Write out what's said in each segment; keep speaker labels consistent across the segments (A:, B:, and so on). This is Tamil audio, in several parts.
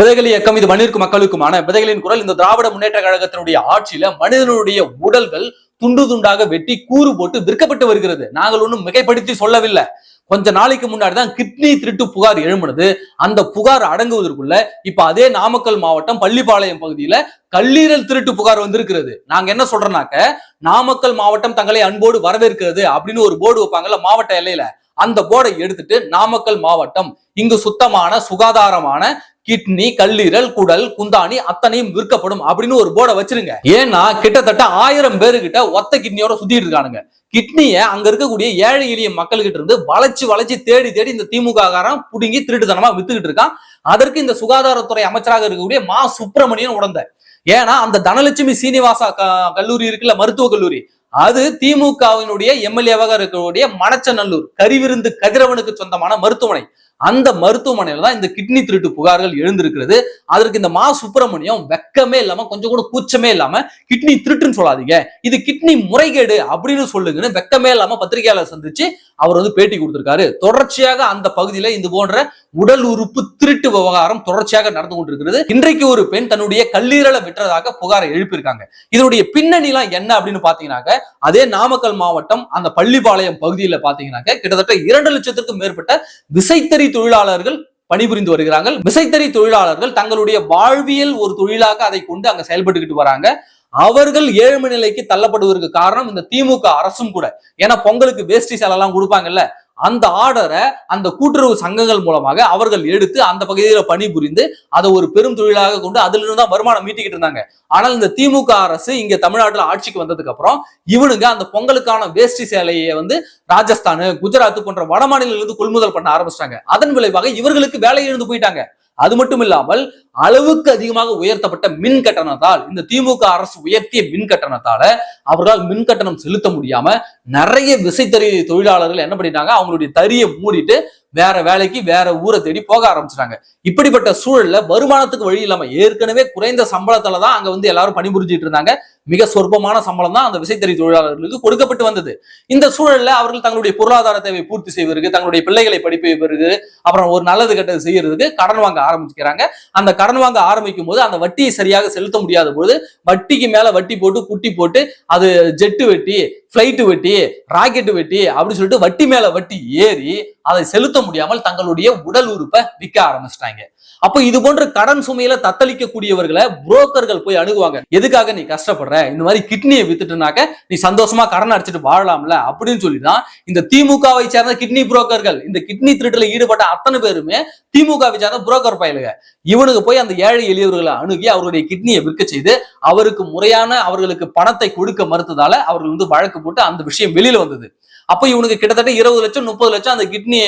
A: விதைகள் இயக்கம் இது மண்ணிற்கு மக்களுக்குமான விதைகளின் குரல். இந்த திராவிட முன்னேற்ற கழகத்தினுடைய ஆட்சியில மனிதனுடைய உடல்கள் துண்டு துண்டாக வெட்டி கூறு போட்டு விற்கப்பட்டு வருகிறது. நாங்கள் ஒன்றும் மிகைப்படுத்தி சொல்லவில்லை. கொஞ்ச நாளைக்கு முன்னாடி தான் கிட்னி திருட்டு புகார் எழும்பினது. அந்த புகார் அடங்குவதற்குள்ள இப்ப அதே நாமக்கல் மாவட்டம் பள்ளிப்பாளையம் பகுதியில கல்லீரல் திருட்டு புகார் வந்திருக்கிறது. நாங்க என்ன சொல்றோம்னாக்க நாமக்கல் மாவட்டம் தங்களை அன்போடு வரவேற்கிறது அப்படின்னு ஒரு போர்டு வைப்பாங்கல்ல மாவட்ட எல்லையில. அந்த போர்டை எடுத்துட்டு நாமக்கல் மாவட்டம் இங்கு சுத்தமான சுகாதாரமான கிட்னி கல்லீரல் குடல் குந்தாணி அத்தனையும் விற்கப்படும் அப்படின்னு ஒரு போர்டை வச்சிருங்க. ஏன்னா கிட்டத்தட்ட ஆயிரம் பேருகிட்ட ஒத்த கிட்னியோட சுத்திட்டு இருக்கானுங்க. கிட்னிய அங்க இருக்கக்கூடிய ஏழை எளிய மக்கள்கிட்ட இருந்து வளைச்சு வளைச்சு தேடி தேடி இந்த திமுக காரன் புடுங்கி திருட்டுத்தனமா வித்துக்கிட்டு இருக்கான். அதற்கு இந்த சுகாதாரத்துறை அமைச்சராக இருக்கக்கூடிய மா. சுப்பிரமணியன் உடந்த. ஏன்னா அந்த தனலட்சுமி சீனிவாசா கல்லூரி இருக்குல்ல மருத்துவக் கல்லூரி. அது திமுகவினுடைய எம்எல்ஏவாக இருக்கக்கூடிய மணச்சநல்லூர் கரிவிருந்து கதிரவனுக்கு சொந்தமான மருத்துவமனை. அந்த மருத்துவமனையில தான் இந்த கிட்னி திருட்டு புகார்கள் எழுந்திருக்கிறது. அதற்கு இந்த மா சுப்பிரமணியம் வெக்கமே இல்லாம கொஞ்சம் கூட கூச்சமே இல்லாம கிட்னி திருட்டுன்னு சொல்லாதீங்க. இது கிட்னி முறைகேடு அப்படின்னு சொல்லுங்கன்னு வெக்கமே இல்லாம பத்திரிகையாளர் சந்திச்சு அவர் வந்து பேட்டி கொடுத்திருக்காரு. தொடர்ச்சியாக அந்த பகுதியில இது போன்ற உடல் உறுப்பு திருட்டு விவகாரம் தொடர்ச்சியாக நடந்து கொண்டிருக்கிறது. இன்றைக்கு ஒரு பெண் தன்னுடைய கல்லீரலை விற்றதாக புகாரை எழுப்பியிருக்காங்க. இதனுடைய பின்னணிலாம் என்ன அப்படின்னு பாத்தீங்கன்னாக்க அதே நாமக்கல் மாவட்டம் அந்த பள்ளிப்பாளையம் பகுதியில பாத்தீங்கன்னாக்க கிட்டத்தட்ட இரண்டு லட்சத்திற்கும் மேற்பட்ட விசைத்தறி தொழிலாளர்கள் பணிபுரிந்து வருகிறார்கள். விசைத்தறி தொழிலாளர்கள் தங்களுடைய வாழ்வியல் ஒரு தொழிலாக அதை கொண்டு அங்க செயல்பட்டுக்கிட்டு வராங்க. அவர்கள் ஏழ்மை நிலைக்கு தள்ளப்படுவதற்கு காரணம் இந்த திமுக அரசும் கூட. ஏன்னா பொங்கலுக்கு வேஷ்டி சேலைலாம் கொடுப்பாங்கல்ல. அந்த ஆர்டரை அந்த கூட்டுறவு சங்கங்கள் மூலமாக அவர்கள் எடுத்து அந்த பகுதியில் பணிபுரிந்து அதை ஒரு பெரும் தொழிலாக கொண்டு அதுல இருந்து தான் வருமானம் மீட்டிக்கிட்டு இருந்தாங்க. ஆனால் இந்த திமுக அரசு இங்க தமிழ்நாட்டில் ஆட்சிக்கு வந்ததுக்கு அப்புறம் இவனுங்க அந்த பொங்கலுக்கான வேஷ்டி சேலையை வந்து ராஜஸ்தான் குஜராத் போன்ற வட மாநிலங்களிலிருந்து கொள்முதல் பண்ண ஆரம்பிச்சிட்டாங்க. அதன் விளைவாக இவர்களுக்கு வேலை இழந்து போயிட்டாங்க. அது மட்டும் இல்லாமல் அளவுக்கு அதிகமாக உயர்த்தப்பட்ட மின் கட்டணத்தால் இந்த திமுக அரசு உயர்த்திய மின் கட்டணத்தால அவர்களால் மின் கட்டணம் செலுத்த முடியாம நிறைய விசைத்தறி தொழிலாளர்கள் என்ன பண்ணிட்டாங்க? அவங்களுடைய தறியை மூடிட்டு வேற வேலைக்கு வேற ஊரை தேடி போக ஆரம்பிச்சிட்டாங்க. இப்படிப்பட்ட சூழல்ல வருமானத்துக்கு வழி இல்லாம ஏற்கனவே குறைந்த சம்பளத்துல தான் அங்க வந்து எல்லாரும் பணிபுரிஞ்சிட்டு இருந்தாங்க. மிக சொற்பமான சம்பளம் தான் அந்த விசைத்தறி தொழிலாளர்களுக்கு கொடுக்கப்பட்டு வந்தது. இந்த சூழல்ல அவர்கள் தங்களுடைய பொருளாதார தேவை பூர்த்தி செய்வதற்கு தங்களுடைய பிள்ளைகளை படிப்பு வைப்பதற்கு அப்புறம் ஒரு நல்லது கெட்டது செய்யறதுக்கு கடன் வாங்க ஆரம்பிச்சுக்கிறாங்க. அந்த கடன் வாங்க ஆரம்பிக்கும் போது அந்த வட்டியை சரியாக செலுத்த முடியாத போது வட்டிக்கு மேல வட்டி போட்டு குட்டி போட்டு அது ஜெட்டு வெட்டி ஃப்ளைட்டு வெட்டி ராக்கெட்டு வெட்டி அப்படின்னு சொல்லிட்டு வட்டி மேல வட்டி ஏறி அதை செலுத்த முடியாமல் தங்களுடைய உடல் உறுப்பை விற்க ஆரம்பிச்சிட்டாங்க. அப்போ இது போன்ற கடன் சுமையில தத்தளிக்கக்கூடியவர்களை புரோக்கர்கள் போய் அணுகுவாங்க. எதுக்காக நீ கஷ்டப்படுற? இந்த மாதிரி கிட்னியை வித்துட்டுனாக்க நீ சந்தோஷமா கடன் அடிச்சிட்டு வாழலாம்ல அப்படின்னு சொல்லி தான் இந்த திமுகவை சேர்ந்த கிட்னி புரோக்கர்கள் இந்த கிட்னி திருட்டுல ஈடுபட்ட அத்தனை பேருமே திமுகவை சேர்ந்த புரோக்கர் பயலுங்க இவனுக்கு போய் அந்த ஏழை எளியவர்களை அணுகி அவருடைய கிட்னியை விற்க செய்து அவருக்கு முறையான அவர்களுக்கு பணத்தை கொடுக்க மறுத்ததால அவர்கள் வந்து வழக்கு போட்டு அந்த விஷயம் வெளியில வந்தது. அப்போ இவனுக்கு கிட்டத்தட்ட இருபது லட்சம் முப்பது லட்சம் அந்த கிட்னி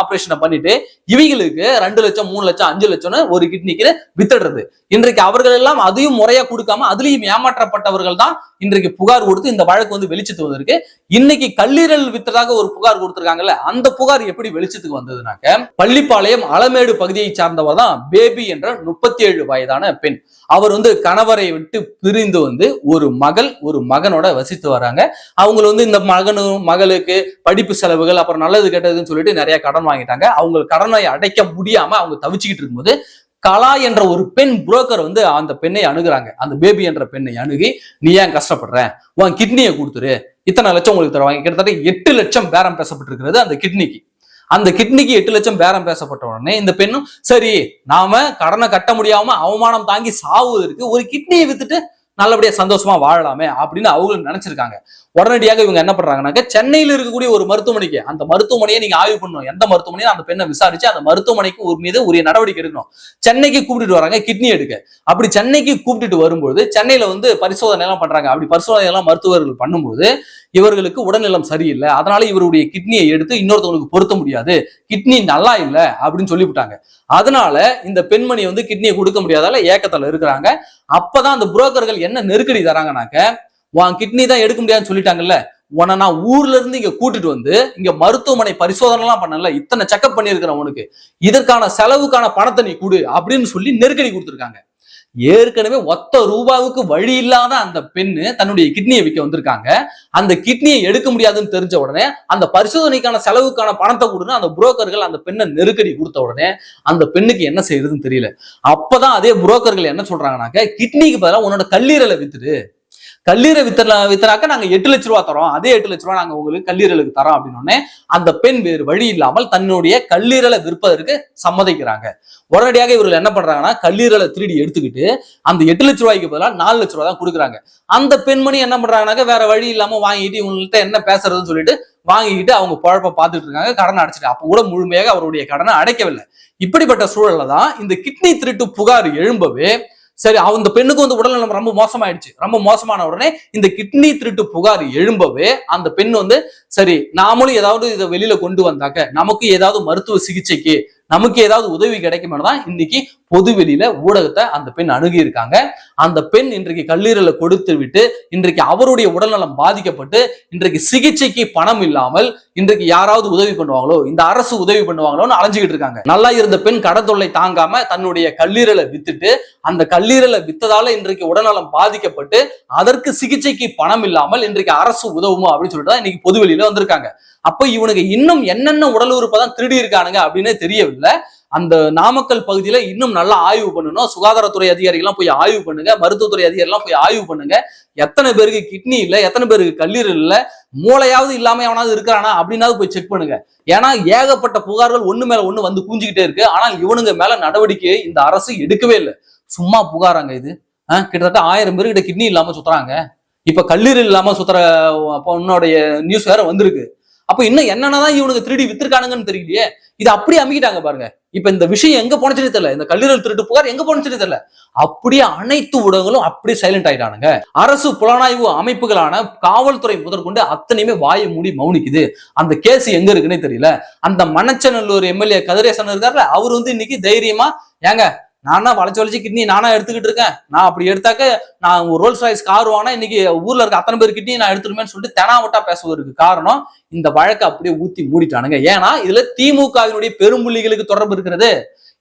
A: ஆபரேஷனை பண்ணிட்டு இவங்களுக்கு ரெண்டு லட்சம் மூணு லட்சம் அஞ்சு லட்சம்னு ஒரு கிட்னிக்கு வித்துடுறது. இன்றைக்கு அவர்கள் எல்லாம் அதையும் முறையா கொடுக்காம அதுலயும் ஏமாற்றப்பட்டவர்கள் தான் இன்றைக்கு புகார் கொடுத்து இந்த வழக்கு வந்து வெளிச்சத்துக்கு வந்திருக்கு. இன்னைக்கு கல்லீரல் வித்ததாக ஒரு புகார் கொடுத்திருக்காங்கல்ல அந்த புகார் எப்படி வெளிச்சத்துக்கு வந்ததுனாக்க பள்ளிப்பாளையம் அலமேடு பகுதியை சார்ந்தவர் தான் பேபி என்ற முப்பத்தி ஏழு வயதான பெண். அவர் வந்து கணவரை விட்டு பிரிந்து வந்து ஒரு மகள் ஒரு மகனோட வசித்து வராங்க. அவங்களை வந்து இந்த மகனும் மகளுக்கு படிப்பு செலவுகள் அப்புறம் நல்லது கெட்டதுன்னு சொல்லிட்டு நிறைய கடன் வாங்கிட்டாங்க. அவங்க கடனை அடைக்க முடியாம அவங்க தவிச்சுக்கிட்டு இருக்கும்போது கலா என்ற ஒரு பெண் புரோக்கர் வந்து அந்த பெண்ணை அணுகுறாங்க. அந்த பேபி என்ற பெண்ணை அணுகி நீ ஏன் கஷ்டப்படுற? உன் கிட்னியை கொடுத்துரு. இத்தனை லட்சம் உங்களுக்கு தருவாங்க. கிட்டத்தட்ட எட்டு லட்சம் பேரம் பேசப்பட்டிருக்கிறது அந்த கிட்னிக்கு அந்த கிட்னிக்கு எட்டு லட்சம் பேரம் பேசப்பட்ட உடனே இந்த பெண்ணும் சரி நாம கடனை கட்ட முடியாம அவமானம் தாங்கி சாவுவதற்கு ஒரு கிட்னியை வித்துட்டு நல்லபடியா சந்தோஷமா வாழலாமே அப்படின்னு அவங்களும் நினைச்சிருக்காங்க. உடனடியாக இவங்க என்ன பண்றாங்கன்னாக்க சென்னையில் இருக்கக்கூடிய ஒரு மருத்துவமனைக்கு அந்த மருத்துவமனையை நீங்க ஆய்வு பண்ணணும். எந்த மருத்துவமனையும் அந்த பெண்ணை விசாரிச்சு அந்த மருத்துவமனைக்கு ஒரு மீது உரிய நடவடிக்கை எடுக்கணும். சென்னைக்கு கூப்பிட்டுட்டு வராங்க கிட்னி எடுக்க. அப்படி சென்னைக்கு கூப்பிட்டுட்டு வரும்போது சென்னையில வந்து பரிசோதனை எல்லாம் பண்றாங்க. அப்படி பரிசோதனை எல்லாம் மருத்துவர்கள் பண்ணும்போது இவர்களுக்கு உடல்நலம் சரியில்லை. அதனால இவருடைய கிட்னியை எடுத்து இன்னொருத்தவங்களுக்கு பொருத்த முடியாது. கிட்னி நல்லா இல்லை அப்படின்னு சொல்லிவிட்டாங்க. அதனால இந்த பெண்மணி வந்து கிட்னியை கொடுக்க முடியாதால ஏக்கத்துல இருக்கிறாங்க. அப்பதான் அந்த புரோக்கர்கள் என்ன நெருக்கடி தராங்கனாக்க உன் கிட்னி தான் எடுக்க முடியாதுன்னு சொல்லிட்டாங்கல்ல உன்னை நான் ஊர்ல இருந்து இங்க கூட்டிட்டு வந்து இங்க மருத்துவமனை பரிசோதனை எல்லாம் பண்ணல இத்தனை செக்அப் பண்ணியிருக்கிறேன் உனக்கு. இதற்கான செலவுக்கான பணத்தை நீ கொடு அப்படின்னு சொல்லி நெருக்கடி கொடுத்துருக்காங்க. ஏற்கனவே ஒத்த ரூபாவுக்கு வழி இல்லாத அந்த பெண்ணு தன்னுடைய கிட்னியை விற்க வந்திருக்காங்க. அந்த கிட்னியை எடுக்க முடியாதுன்னு தெரிஞ்ச உடனே அந்த பரிசோதனைக்கான செலவுக்கான பணத்தை கொடுன்னு அந்த புரோக்கர்கள் அந்த பெண்ணை நெருக்கடி கொடுத்த உடனே அந்த பெண்ணுக்கு என்ன செய்யறதுன்னு தெரியல. அப்பதான் அதே புரோக்கர்கள் என்ன சொல்றாங்கனாக்க கிட்னிக்கு பதிலாக உன்னோட கல்லீரலை வித்துட்டு கல்லீரை வித்தல வித்தராக்க நாங்க எட்டு லட்ச ரூபா தரோம். அதே எட்டு லட்ச ரூபா நாங்க உங்களுக்கு கல்லீரலுக்கு தரோம் அப்படின்னு அந்த பெண் வேறு வழி இல்லாமல் தன்னுடைய கல்லீரலை விற்பதற்கு சம்மதிக்கிறாங்க. உடனடியாக இவர்கள் என்ன பண்றாங்கன்னா கல்லீரலை திருடி எடுத்துக்கிட்டு அந்த எட்டு லட்ச ரூபாய்க்கு பதிலாக நாலு லட்ச ரூபா தான் கொடுக்குறாங்க. அந்த பெண்மணி என்ன பண்றாங்கனாக்க வேற வழி இல்லாம வாங்கிட்டு இவங்கள்ட்ட என்ன பேசுறதுன்னு சொல்லிட்டு வாங்கிக்கிட்டு அவங்க குழப்ப பார்த்துட்டு இருக்காங்க கடனை அடைச்சிட்டு. அப்ப கூட முழுமையாக அவருடைய கடனை அடைக்கவில்லை. இப்படிப்பட்ட சூழல்ல தான் இந்த கிட்னி திருட்டு புகார் எழும்பவே சரி அந்த பெண்ணுக்கு வந்து உடல்நலம் ரொம்ப மோசமாயிடுச்சு. ரொம்ப மோசமான உடனே இந்த கிட்னி திருட்டு புகார் எழும்பவே அந்த பெண் வந்து சரி நாமளும் ஏதாவது இதை வெளியில கொண்டு வந்தாக்க நமக்கு ஏதாவது மருத்துவ சிகிச்சைக்கு நமக்கு ஏதாவது உதவி கிடைக்கும்னு தான் இன்னைக்கு பொது வெளியில ஊடகத்தை அந்த பெண் அணுகி இருக்காங்க அந்த பெண் இன்றைக்கு கல்லீரலை கொடுத்து விட்டு இன்றைக்கு அவருடைய உடல்நலம் பாதிக்கப்பட்டு இன்றைக்கு சிகிச்சைக்கு பணம் இல்லாமல் இன்றைக்கு யாராவது உதவி பண்ணுவாங்களோ இந்த அரசு உதவி பண்ணுவாங்களோன்னு அலைஞ்சுக்கிட்டு இருக்காங்க. நல்லா இருந்த பெண் கடத்தொல்லை தாங்காம தன்னுடைய கல்லீரலை வித்துட்டு அந்த கல்லீரலை வித்ததால இன்றைக்கு உடல்நலம் பாதிக்கப்பட்டு அதற்கு சிகிச்சைக்கு பணம் இல்லாமல் இன்றைக்கு அரசு உதவுமோ அப்படின்னு சொல்லிட்டு தான் இன்னைக்கு பொது வெளியில வந்திருக்காங்க. அப்ப இவனுக்கு இன்னும் என்னென்ன உடல் உறுப்பை தான் திருடி இருக்கானுங்க அப்படின்னு தெரியவில்லை. அந்த நாமக்கல் பகுதியில இன்னும் நல்லா ஆய்வு பண்ணணும். சுகாதாரத்துறை அதிகாரிகள்லாம் போய் ஆய்வு பண்ணுங்க. மருத்துவத்துறை அதிகாரிகள்லாம் போய் ஆய்வு பண்ணுங்க. எத்தனை பேருக்கு கிட்னி இல்ல எத்தனை பேருக்கு கல்லீரல் இல்ல மூளையாவது இல்லாம எவனாவது இருக்கிறானா அப்படின்னாவது போய் செக் பண்ணுங்க. ஏன்னா ஏகப்பட்ட புகார்கள் ஒண்ணு மேல ஒண்ணு வந்து குஞ்சுக்கிட்டே இருக்கு. ஆனால் இவனுங்க மேல நடவடிக்கையை இந்த அரசு எடுக்கவே இல்லை. சும்மா புகாராங்க இது. ஆஹ் கிட்டத்தட்ட ஆயிரம் பேர்கிட்ட கிட்னி இல்லாம சுத்துறாங்க. இப்ப கல்லீரல் இல்லாம சுத்துற பொண்ணுடைய நியூஸ் வேற வந்திருக்கு. அப்ப இன்னும் என்னென்னதான் இவனுக்கு திருடி வித்திருக்கானுங்கன்னு தெரியலையே? இது அப்படியே அமைக்கிட்டாங்க பாருங்க. இப்ப இந்த விஷயம் எங்க போனச்சுனே தெரியல. இந்த கல்லீரல் திருட்டு புகார் எங்க போனச்சுனே தெரியல. அப்படியே அனைத்து ஊடகங்களும் அப்படியே சைலண்ட் ஆயிட்டானுங்க. அரசு புலனாய்வு அமைப்புகளான காவல்துறை முதற்கொண்டு அத்தனையுமே வாயை மூடி மௌனிக்குது. அந்த கேஸ் எங்க இருக்குன்னே தெரியல. அந்த மணச்சநல்லூர் எம்எல்ஏ கதிரேசன் இருக்காருல்ல அவர் வந்து இன்னைக்கு தைரியமா ஏங்க நானா வளைச்சு வளைச்சு கிட்னி நானா எடுத்துக்கிட்டு இருக்கேன். நான் அப்படி எடுத்தாக்க நான் ஒரு ரோல்ஸ் ராய்ஸ் கார் வாங்கினா இன்னைக்கு ஊர்ல இருக்க அத்தனை பேர் கிட்னி நான் எடுத்துருமேன்னு சொல்லிட்டு தெனாவட்டா பேசுவதற்கு காரணம் இந்த வழக்கை அப்படியே ஊத்தி மூடிட்டானுங்க. ஏன்னா இதுல திமுகவினுடைய பெரும்புள்ளிகளுக்கு தொடர்பு இருக்கிறது.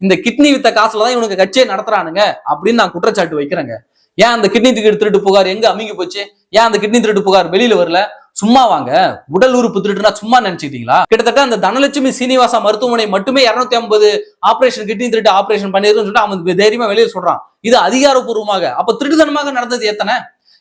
A: இந்த கிட்னி வித்த காசுல தான் இவனுக்கு கட்சியை நடத்துறானுங்க அப்படின்னு நான் குற்றச்சாட்டு வைக்கிறேங்க. ஏன் அந்த கிட்னி திருட்டு புகார்? எங்க அமுங்கி போச்சு? ஏன் அந்த கிட்னி திருட்டு புகார்? வெளியில வரல? சும்மா வாங்க. உடல் உறுப்பு திருட்டுனா சும்மா நினைச்சிட்டீங்களா கிட்டத்தட்ட அந்த தனலட்சுமி சீனிவாசா மருத்துவமனை மட்டுமே இருநூத்தி ஐம்பது ஆபரேஷன் கிட்னி திருட்டு ஆபரேஷன் பண்ணிருக்குன்னு சொல்லிட்டு அவன் தைரியமா வெளியே சொல்றான். இது அதிகாரப்பூர்வமாக. அப்ப திருட்டுத்தனமாக நடந்தது எத்தனை?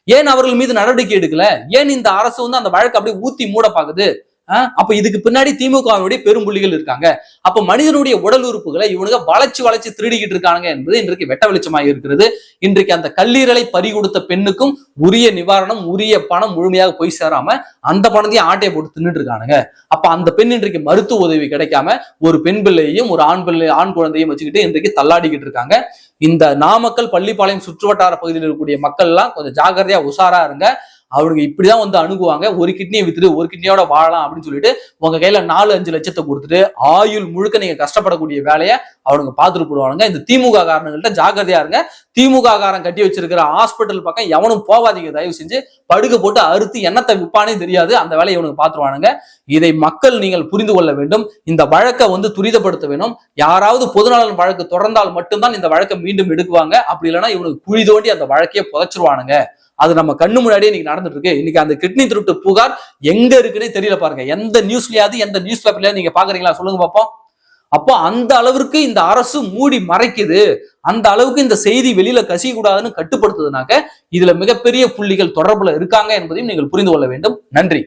A: ஏன் அவர்கள் மீது நடவடிக்கை எடுக்கல? ஏன் இந்த அரசு வந்து அந்த வழக்கு அப்படியே ஊத்தி மூட பாக்குது? அப்ப இதுக்கு பின்னாடி திமுகவினுடைய பெரும்புள்ளிகள் இருக்காங்க. அப்ப மனிதனுடைய உடல் உறுப்புகளை இவனுங்க வளைச்சு வளைச்சு திருடிக்கிட்டு இருக்காங்க என்பது இன்றைக்கு வெட்ட வெளிச்சமாக இருக்கிறது. இன்றைக்கு அந்த கல்லீரலை பறி கொடுத்த பெண்ணுக்கும் உரிய நிவாரணம் உரிய பணம் முழுமையாக போய் சேராம அந்த பணத்தையும் ஆட்டையை போட்டு தின்னுட்டு இருக்கானுங்க. அப்ப அந்த பெண் இன்றைக்கு மருத்துவ உதவி கிடைக்காம ஒரு பெண் பிள்ளையையும் ஒரு ஆண் பிள்ளை ஆண் குழந்தையும் வச்சுக்கிட்டு இன்றைக்கு தள்ளாடிக்கிட்டு இருக்காங்க. இந்த நாமக்கல் பள்ளிப்பாளையம் சுற்றுவட்டார பகுதியில் இருக்கக்கூடிய மக்கள் எல்லாம் கொஞ்சம் ஜாகிரதையா உஷாரா இருங்க. அவனுங்க இப்படிதான் வந்து அணுகுவாங்க. ஒரு கிட்னியை வித்துட்டு ஒரு கிட்னியோட வாழலாம் அப்படின்னு சொல்லிட்டு உங்க கையில நாலு அஞ்சு லட்சத்தை கொடுத்துட்டு ஆயுள் முழுக்க நீங்க கஷ்டப்படக்கூடிய வேலையை அவனுங்க பார்த்துட்டு போடுவானுங்க இந்த திமுக காரணங்கள்ட்ட ஜாக்கிரதையா இருங்க. திமுக காரன் கட்டி வச்சிருக்கிற ஹாஸ்பிட்டல் பக்கம் எவனும் போவாதீங்க தயவு செஞ்சு படுக்க போட்டு அறுத்து என்னத்தை விற்பானே தெரியாது. அந்த வேலையை இவனுக்கு பார்த்துருவானுங்க. இதை மக்கள் நீங்கள் புரிந்து கொள்ள வேண்டும். இந்த வழக்கை வந்து துரிதப்படுத்த வேணும் யாராவது பொதுநலன் வழக்கு தொடர்ந்தால் மட்டும்தான் இந்த வழக்கை மீண்டும் எடுக்குவாங்க. அப்படி இல்லைன்னா இவனுக்கு குழி தோண்டி அந்த வழக்கையே புதைச்சிருவானுங்க. அது நம்ம கண்ணு முன்னாடியே இன்னைக்கு நடந்துட்டு இருக்கு இன்னைக்கு அந்த கிட்னி திருட்டு புகார் எங்க இருக்குன்னே தெரியல பாருங்க. எந்த நியூஸ்லயாவது எந்த நியூஸ் பேப்பர்லயாவது நீங்க பாக்குறீங்களா? சொல்லுங்க பாப்போம். அப்போ அந்த அளவிற்கு இந்த அரசு மூடி மறைக்குது. அந்த அளவுக்கு இந்த செய்தி வெளியில கசிய கூடாதுன்னு கட்டுப்படுத்துதுனாக்க இதுல மிகப்பெரிய புள்ளிகள் தொடர்புல இருக்காங்க என்பதையும் நீங்கள் புரிந்து கொள்ள வேண்டும். நன்றி.